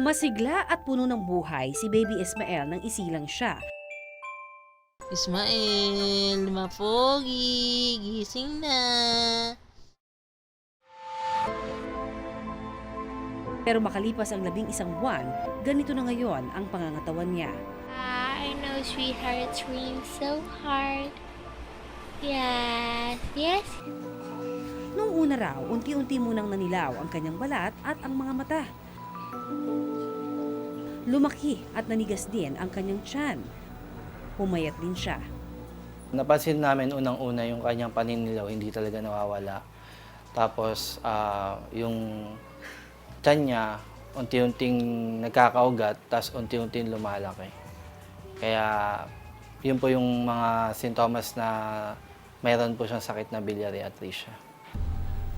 Masigla at puno ng buhay si Baby Ismael nang isilang siya. Ismael, mapogi, gising na. Pero makalipas ang labing isang buwan, ganito na ngayon ang pangangatawan niya. Ah, I know, sweetheart, it's raining so hard. Yes, yes. Nung una raw, unti-unti munang nanilaw ang kanyang balat at ang mga mata. Lumaki at nanigas din ang kanyang tiyan. Pumayat din siya. Napansin namin unang-una yung kanyang paninilaw, hindi talaga nawawala. Tapos, ah, yung tiyan niya, unti-unting nagkakaugat, tapos unti-unting lumalaki. Kaya, yun po yung mga sintomas na mayroon po siyang sakit na biliary atresia.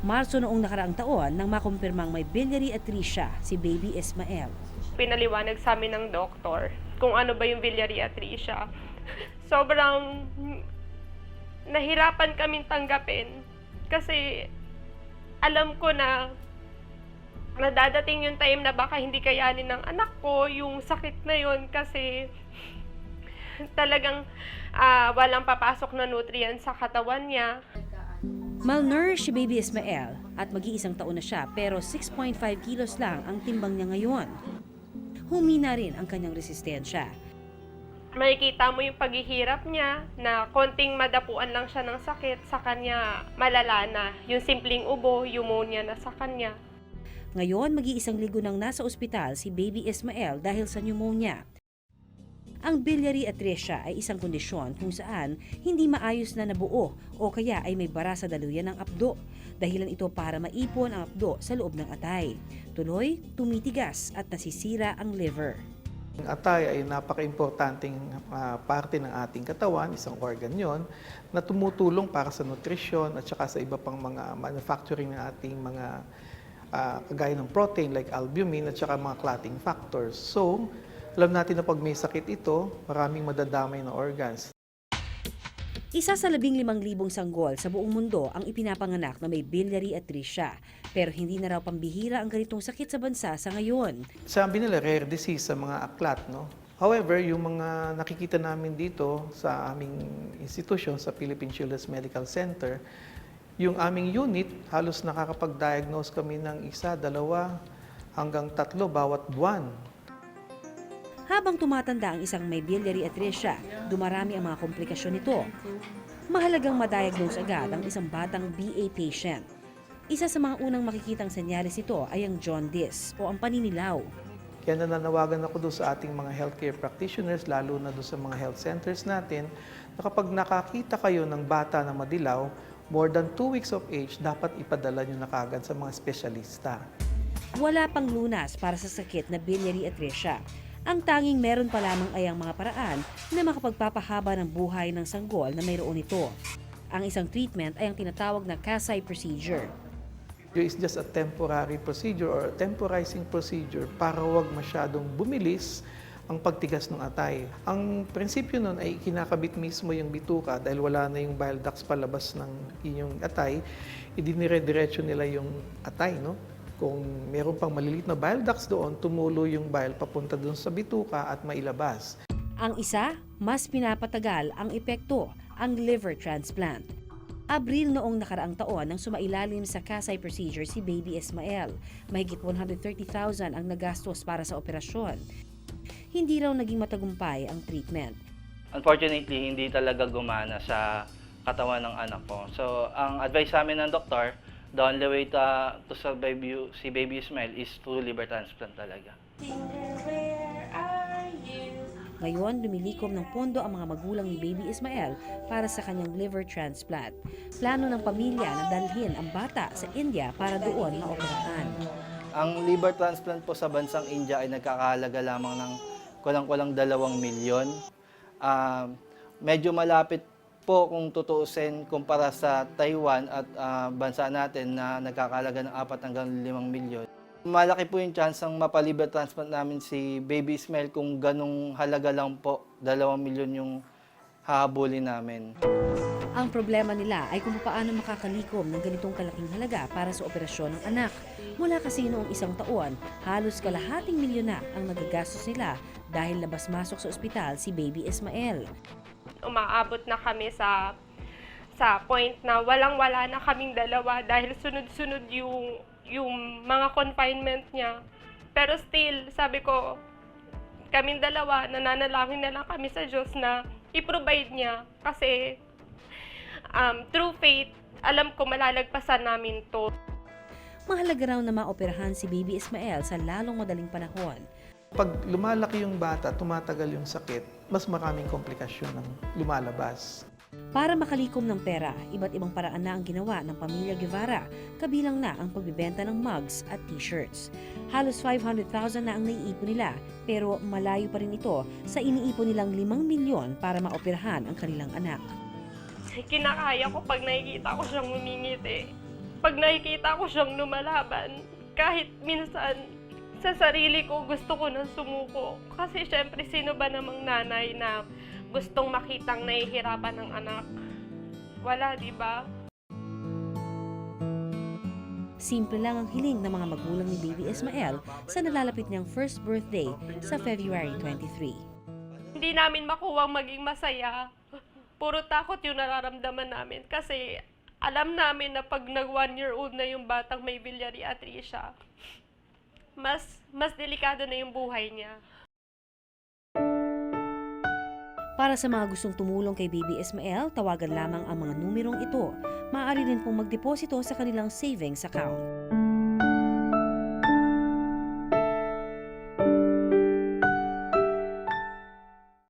Marso noong nakaraang taon nang makumpirmang may biliary atresia si Baby Ismael. pinaliwanag sa amin ng doktor kung ano ba yung biliary atresia. Sobrang nahirapan kaming tanggapin kasi alam ko na nadadating yung time na baka hindi kayanin ng anak ko yung sakit na yun kasi talagang ah, walang papasok na nutrients sa katawan niya. Malnourished si Baby Ismael at mag-iisang taon na siya pero 6.5 kilos lang ang timbang niya ngayon. Humina rin ang kanyang resistensya. makikita mo yung paghihirap niya na konting madapuan lang siya ng sakit, sa kanya malala na. Yung simpleng ubo, pneumonia na sa kanya. Ngayon, mag-iisang linggo nang nasa ospital si Baby Ismael dahil sa pneumonia. Ang biliary atresia ay isang kondisyon kung saan hindi maayos na nabuo o kaya ay may bara sa daluyan ng apdo. Dahilan ito para maipon ang apdo sa loob ng atay. Tuloy, tumitigas at nasisira ang liver. Ang atay ay napaka-importanting ah, parte ng ating katawan, isang organ yon, na tumutulong para sa nutrisyon at saka sa iba pang mga manufacturing ng ating mga ah, kagaya ng protein like albumin at saka mga clotting factors. So, alam natin na pag may sakit ito, maraming madadamay na organs. Isa sa labing limang libong sanggol sa buong mundo ang ipinapanganak na may biliary atresia. Pero hindi na raw pambihira ang ganitong sakit sa bansa sa ngayon. Sabi nila rare disease sa mga aklat, no? However, yung mga nakikita namin dito sa aming institusyon sa Philippine Children's Medical Center, yung aming unit, halos nakakapag-diagnose kami ng isa, dalawa, hanggang tatlo bawat buwan. Habang tumatanda ang isang may biliary atresia, dumarami ang mga komplikasyon nito. Mahalagang ma-diagnose agad ang isang batang BA patient. Isa sa mga unang makikitang senyales ito ay ang jaundice o ang paninilaw. Kaya nananawagan ako doon sa ating mga healthcare practitioners, lalo na doon sa mga health centers natin, na kapag nakakita kayo ng bata na madilaw, more than 2 weeks of age, dapat ipadala nyo na kagad sa mga espesyalista. Wala pang lunas para sa sakit na biliary atresia. Ang tanging meron pa lamang ay ang mga paraan na makapagpapahaba ng buhay ng sanggol na mayroon ito. Ang isang treatment ay ang tinatawag na Kasai procedure. is just a temporary procedure or a temporizing procedure para wag masyadong bumilis ang pagtigas ng atay. Ang prinsipyo nun ay kinakabit mismo yung bituka dahil wala na yung bile ducts palabas ng inyong atay, idinire-diretso nila yung atay, no? Kung meron pang maliliit na bile ducts doon, tumulo yung bile papunta doon sa bituka at mailabas. Ang isa, mas pinapatagal ang epekto, ang liver transplant. Abril noong nakaraang taon nang sumailalim sa Kasai procedure si Baby Ismael. Mahigit 130,000 ang nagastos para sa operasyon. Hindi raw naging matagumpay ang treatment. Unfortunately, hindi talaga gumana sa katawan ng anak ko. So, ang advice sa amin ng doktor, the only way to, to survive you, si baby Ismail is through liver transplant talaga. Ngayon, lumilikom ng pondo ang mga magulang ni Baby Ismael para sa kanyang liver transplant. Plano ng pamilya na dalhin ang bata sa India para doon maoperahan. Ang liver transplant po sa bansang India ay nagkakahalaga lamang ng kulang-kulang dalawang milyon. Ah, medyo malapit po kung tutuusin kumpara sa Taiwan at ah, bansa natin na nagkakahalaga ng 4 hanggang 5 milyon. Malaki po yung chance ng mapaliver transplant namin si Baby Ismail kung ganong halaga lang po, 2 milyon yung hahabulin namin. Ang problema nila ay kung paano makakalikom ng ganitong kalaking halaga para sa operasyon ng anak. Mula kasi noong isang taon, halos kalahating milyon na ang nagagastos nila dahil labas-masok sa ospital si Baby Ismael. Umaabot na kami sa sa point na walang-wala na kaming dalawa dahil sunod-sunod yung yung mga confinement niya. Pero still, sabi ko, kaming dalawa, nananalangin na lang kami sa Diyos na i-provide niya. Kasi um, through faith, alam ko malalagpasan namin to. Mahalaga raw na maoperahan si Baby Ismael sa lalong madaling panahon. Pag lumalaki yung bata, tumatagal yung sakit, mas maraming komplikasyon ang lumalabas. Para makalikom ng pera, iba't ibang paraan na ang ginawa ng pamilya Guevara, kabilang na ang pagbibenta ng mugs at t-shirts. Halos 500,000 na ang naiipon nila, pero malayo pa rin ito sa iniipon nilang 5 milyon para maoperahan ang kanilang anak. kinakaya ko pag nakikita ko siyang humingiti. Pag nakikita ko siyang lumalaban, kahit minsan sa sarili ko gusto ko nang sumuko. Kasi syempre sino ba namang nanay na gustong makitang nahihirapan ng anak? Wala, di ba? Simple lang ang hiling ng mga magulang ni Baby Ismael sa nalalapit niyang first birthday sa February 23. Hindi namin makuwang maging masaya. Puro takot yung nararamdaman namin. Kasi alam namin na pag nag one year old na yung batang may biliary atresia, mas, mas delikado na yung buhay niya. Para sa mga gustong tumulong kay Baby Ismael, tawagan lamang ang mga numerong ito. Maaari rin pong magdeposito sa kanilang savings account.